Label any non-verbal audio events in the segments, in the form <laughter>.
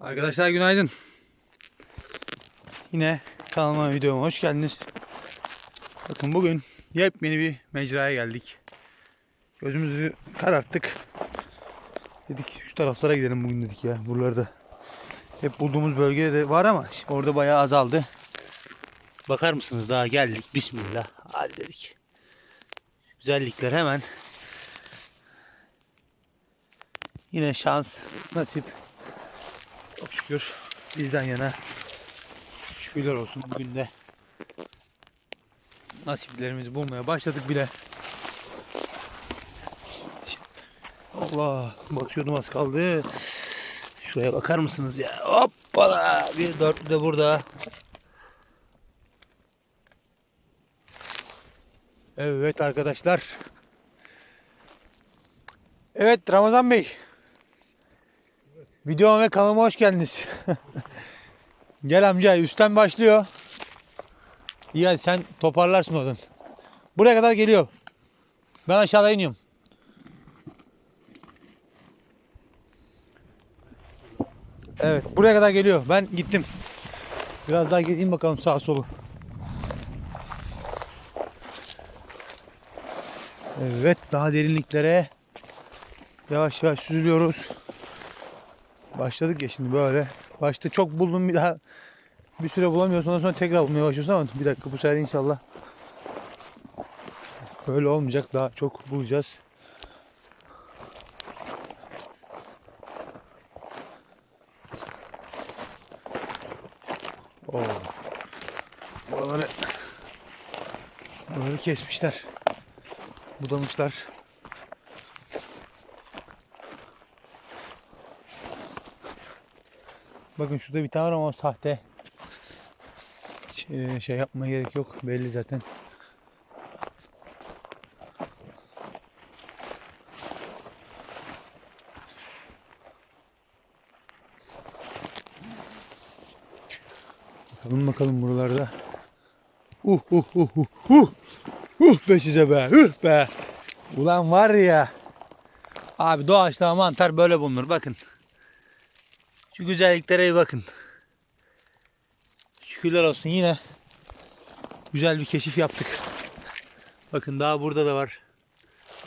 Arkadaşlar günaydın. Yine kanalıma videoma hoş geldiniz. Bakın bugün yepyeni bir mecraya geldik. Gözümüzü kararttık. Dedik şu taraflara gidelim bugün dedik ya buralarda. Hep bulduğumuz bölgede de var ama orada bayağı azaldı. Bakar mısınız daha geldik bismillah. Hadi dedik. Güzellikler hemen. Yine şans, nasip, çok şükür bizden yana şükürler olsun bugün de nasiplerimizi bulmaya başladık bile. Allah batıyordum az kaldı. Şuraya bakar mısınız ya? Hoppala bir dörtlü de burada. Evet arkadaşlar. Evet Ramazan Bey. Videoma ve kanalıma hoş geldiniz. <laughs> Gel amca üstten başlıyor. İyi hadi sen toparlarsın oradan. Buraya kadar geliyor. Ben aşağıda iniyorum. Evet buraya kadar geliyor. Ben gittim. Biraz daha gezeyim bakalım sağa solu. Evet daha derinliklere yavaş yavaş süzülüyoruz. Başladık ya şimdi böyle. Başta çok buldum bir daha bir süre bulamıyorsun ondan sonra tekrar bulmaya başlıyorsun ama bir dakika bu sefer inşallah böyle olmayacak daha çok bulacağız. Oo. Buraları buraları kesmişler. Budamışlar. Bakın şurada bir tane var ama sahte. Hiç, e, şey yapmaya gerek yok. Belli zaten. Bakalım bakalım buralarda. Uh uh uh uh uh. Uh be size be. Uh be. Ulan var ya. Abi doğaçlama mantar böyle bulunur. Bakın. Şu güzelliklere bir bakın. Şükürler olsun yine güzel bir keşif yaptık. Bakın daha burada da var.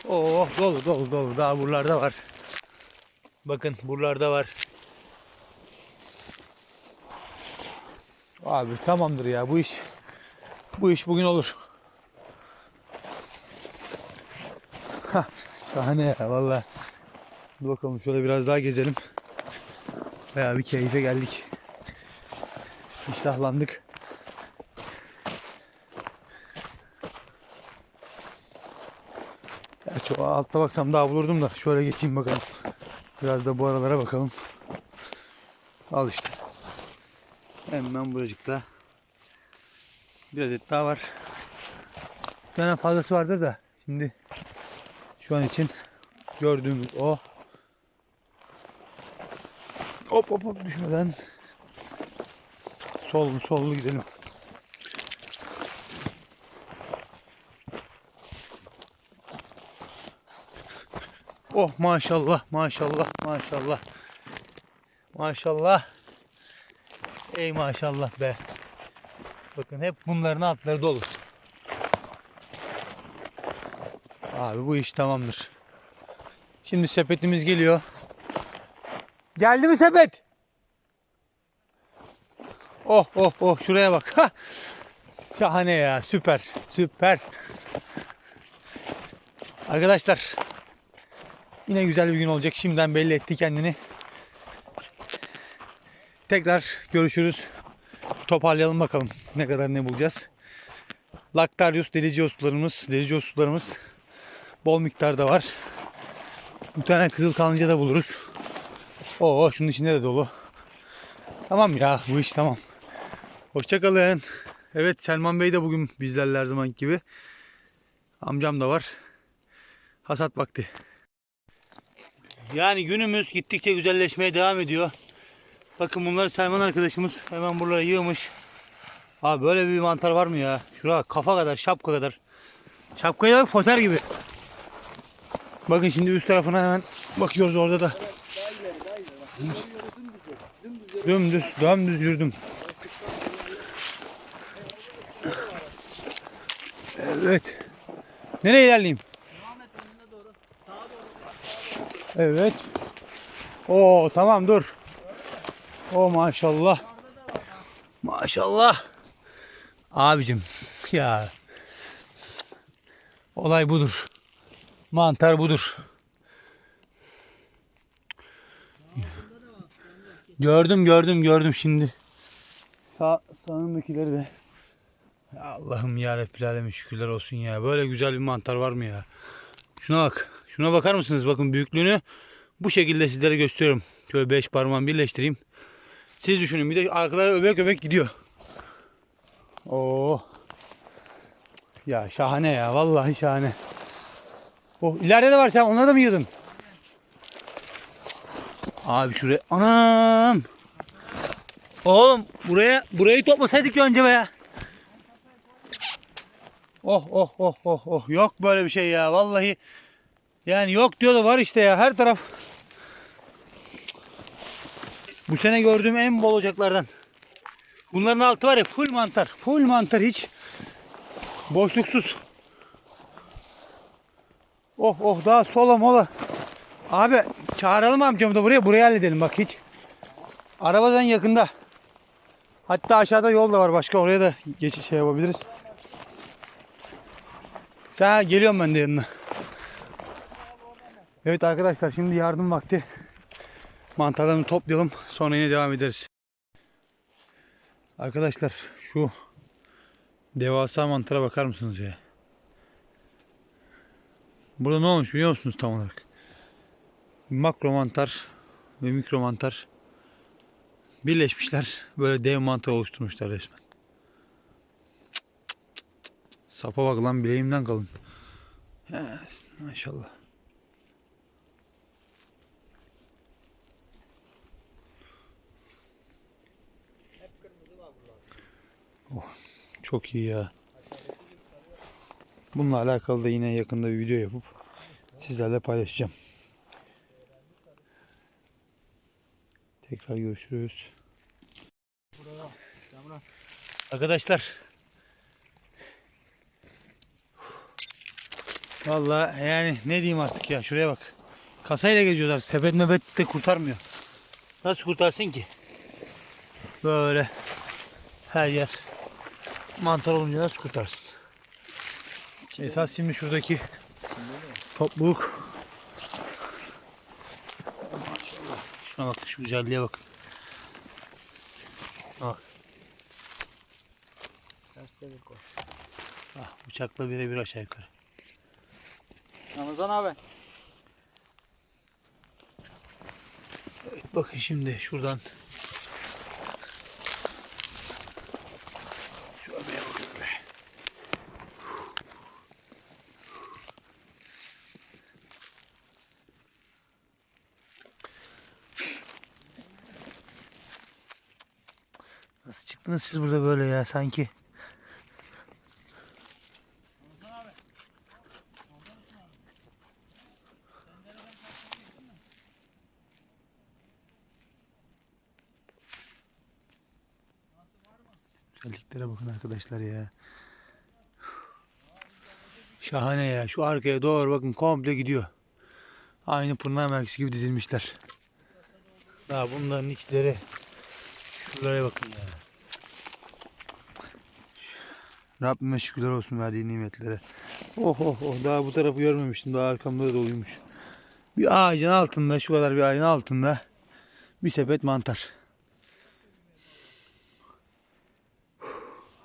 Oo dolu dolu dolu daha buralarda var. Bakın buralarda var. Abi tamamdır ya bu iş. Bu iş bugün olur. Hah, şahane ya valla. Bakalım şöyle biraz daha gezelim. Bayağı bir keyfe geldik. İştahlandık. Gerçi o altta baksam daha bulurdum da şöyle geçeyim bakalım. Biraz da bu aralara bakalım. Al işte. Hemen buracıkta. Bir adet daha var. Tane fazlası vardır da şimdi şu an için gördüğümüz o. Hop hop hop düşmeden sollu sollu gidelim. Oh maşallah maşallah maşallah. Maşallah. Ey maşallah be. Bakın hep bunların altları dolu. Abi bu iş tamamdır. Şimdi sepetimiz geliyor. Geldi mi sepet? Oh oh oh şuraya bak. Şahane ya süper süper. Arkadaşlar yine güzel bir gün olacak. Şimdiden belli etti kendini. Tekrar görüşürüz. Toparlayalım bakalım ne kadar ne bulacağız. Lactarius delici sularımız, delici sularımız bol miktarda var. Tane kızıl kanlıca da buluruz. Oo şunun içinde de dolu. Tamam ya bu iş tamam. Hoşçakalın. Evet Selman Bey de bugün bizlerle her zaman gibi. Amcam da var. Hasat vakti. Yani günümüz gittikçe güzelleşmeye devam ediyor. Bakın bunları Selman arkadaşımız hemen buralara yığmış. Abi böyle bir mantar var mı ya? Şuraya kafa kadar, şapka kadar. Şapkaya bak foter gibi. Bakın şimdi üst tarafına hemen bakıyoruz orada da. Daha ileri daha ileri. Bak. Dümdüz. Dümdüz. Yürüdüm. Evet. Nereye ilerleyeyim? Evet. Oo tamam dur. O maşallah. Maşallah. Abicim ya. Olay budur. Mantar budur. Gördüm gördüm gördüm şimdi. Sağ, sağındakileri de. Allah'ım ya Rabbil şükürler olsun ya. Böyle güzel bir mantar var mı ya? Şuna bak. Şuna bakar mısınız? Bakın büyüklüğünü bu şekilde sizlere gösteriyorum. Şöyle beş parmağımı birleştireyim. Siz düşünün. Bir de arkalara öbek öbek gidiyor. Oo. Ya şahane ya. Vallahi şahane. Oh ileride de var sen. Onları da mı yığdın? Abi şuraya. Anam. Oğlum buraya burayı toplasaydık önce be. Oh oh oh oh oh. Yok böyle bir şey ya. Vallahi yani yok diyor da var işte ya. Her taraf bu sene gördüğüm en bol ocaklardan. Bunların altı var ya full mantar. Full mantar hiç boşluksuz. Oh oh daha sola mola. Abi çağıralım amcamı da buraya. Buraya halledelim bak hiç. Arabadan yakında. Hatta aşağıda yol da var başka. Oraya da geçiş şey yapabiliriz. Sen geliyorum ben de yanına. Evet arkadaşlar şimdi yardım vakti. Mantarlarını toplayalım. Sonra yine devam ederiz. Arkadaşlar şu devasa mantara bakar mısınız ya? Burada ne olmuş biliyor musunuz tam olarak? Makro mantar ve mikro mantar birleşmişler. Böyle dev mantar oluşturmuşlar resmen. Sapa bak lan bileğimden kalın. He, maşallah. Oh, çok iyi ya. Bununla alakalı da yine yakında bir video yapıp sizlerle paylaşacağım. Tekrar görüşürüz. Arkadaşlar Vallahi yani ne diyeyim artık ya şuraya bak. Kasayla geziyorlar. Sepet mebet de kurtarmıyor. Nasıl kurtarsın ki? Böyle her yer mantar olunca nasıl kurtarsın? Esas şimdi şuradaki topluluk Şuna bak şu güzelliğe bak. Bak. Ah, bıçakla birebir aşağı yukarı. Ramazan abi. Evet, bakın şimdi şuradan Çıktınız siz burada böyle ya sanki? Güzelliklere bakın arkadaşlar ya. Şahane ya. Şu arkaya doğru bakın komple gidiyor. Aynı pırnağı merkezi gibi dizilmişler. Daha bunların içleri. Şuralara bakın ya. Rabbime şükürler olsun verdiği nimetlere. Oh oh oh daha bu tarafı görmemiştim. Daha arkamda da doluymuş. Bir ağacın altında şu kadar bir ağacın altında bir sepet mantar.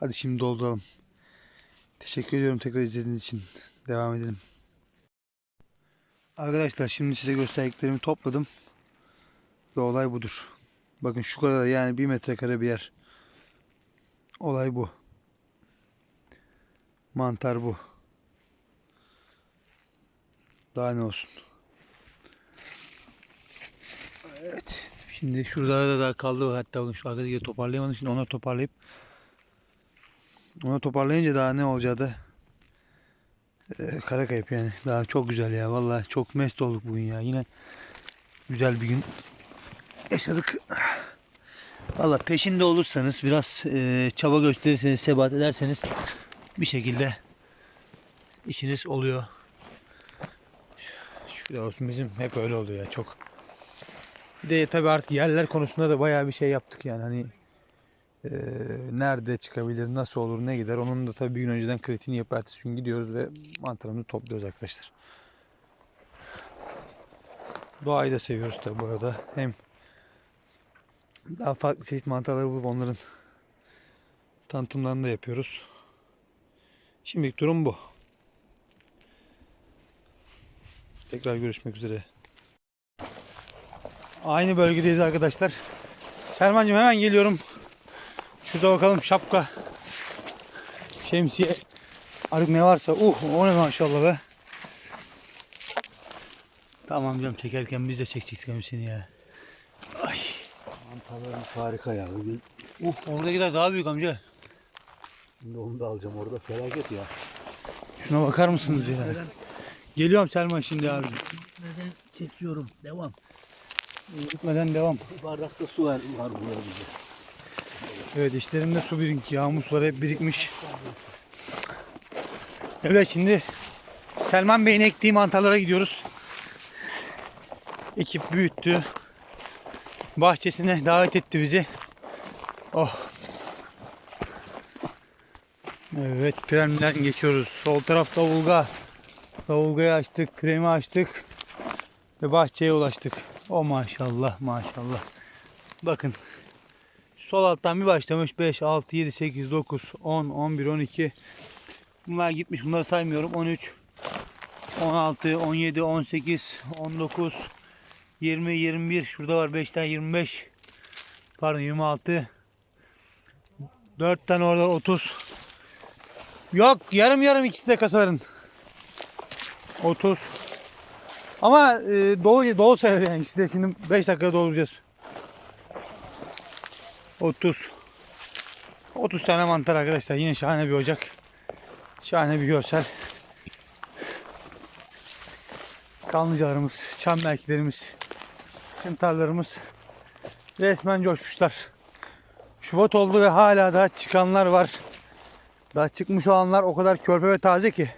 Hadi şimdi dolduralım. Teşekkür ediyorum tekrar izlediğiniz için. Devam edelim. Arkadaşlar şimdi size gösterdiklerimi topladım. Ve olay budur. Bakın şu kadar yani bir metrekare bir yer. Olay bu. Mantar bu. Daha ne olsun. Evet. Şimdi şurada da daha kaldı. Hatta şu arkadaki toparlayamadım. Şimdi onları toparlayıp onu toparlayınca daha ne olacağı da e, kara kayıp yani. Daha çok güzel ya. Vallahi çok mest olduk bugün ya. Yine güzel bir gün yaşadık. Valla peşinde olursanız biraz e, çaba gösterirseniz, sebat ederseniz bir şekilde işiniz oluyor. Şükürler olsun bizim hep öyle oluyor ya çok. Bir de tabii artık yerler konusunda da bayağı bir şey yaptık yani hani e, nerede çıkabilir, nasıl olur, ne gider onun da tabii bir gün önceden kritiğini yapıp ertesi gün gidiyoruz ve mantarımızı topluyoruz arkadaşlar. Doğayı da seviyoruz tabii bu arada. Hem daha farklı çeşit mantarları bulup onların tanıtımlarını da yapıyoruz. Şimdilik durum bu. Tekrar görüşmek üzere. Aynı bölgedeyiz arkadaşlar. Selmancığım hemen geliyorum. Şurada bakalım şapka, şemsiye, artık ne varsa. Uh o ne maşallah be. Tamam canım çekerken biz de çekecektik hemsini ya. Ay. Mantarlarımız harika ya. Bugün Uh oradakiler daha büyük amca. Şimdi onu da alacağım orada felaket ya. Şuna bakar mısınız ya? Geliyorum Selman şimdi abi. Neden kesiyorum? Devam. Gitmeden devam. Bir bardakta su var, var burada bize. Evet işlerimde su birik, yağmur suları hep birikmiş. Evet şimdi Selman Bey'in ektiği mantarlara gidiyoruz. Ekip büyüttü. Bahçesine davet etti bizi. Oh. Evet Prem'den geçiyoruz. Sol taraf Davulga. Davulga'yı açtık, Prem'i açtık. Ve bahçeye ulaştık. O maşallah maşallah. Bakın Sol alttan bir başlamış 5, 6, 7, 8, 9, 10, 11, 12. Bunlar gitmiş. Bunları saymıyorum. 13, 16, 17, 18, 19, 20, 21. Şurada var 5 tane 25. Pardon 26. 4 tane orada 30. Yok yarım yarım ikisi de kasaların. 30. Ama e, dolu dolu sayılır yani ikisi de şimdi 5 dakikada dolduracağız. 30 30 tane mantar arkadaşlar. Yine şahane bir ocak. Şahane bir görsel. Kanlıcalarımız, çam merkilerimiz, çıntarlarımız resmen coşmuşlar. Şubat oldu ve hala da çıkanlar var. Daha çıkmış olanlar o kadar körpe ve taze ki.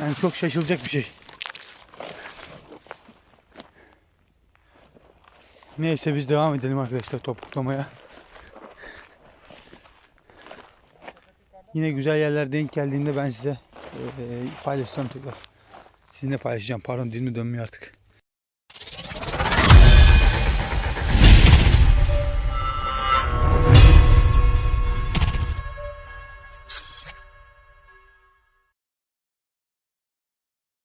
Yani çok şaşılacak bir şey. Neyse biz devam edelim arkadaşlar topuklamaya. Yine güzel yerler denk geldiğinde ben size eee, paylaşacağım tekrar. Sizinle paylaşacağım. Pardon dilimi dönmüyor artık.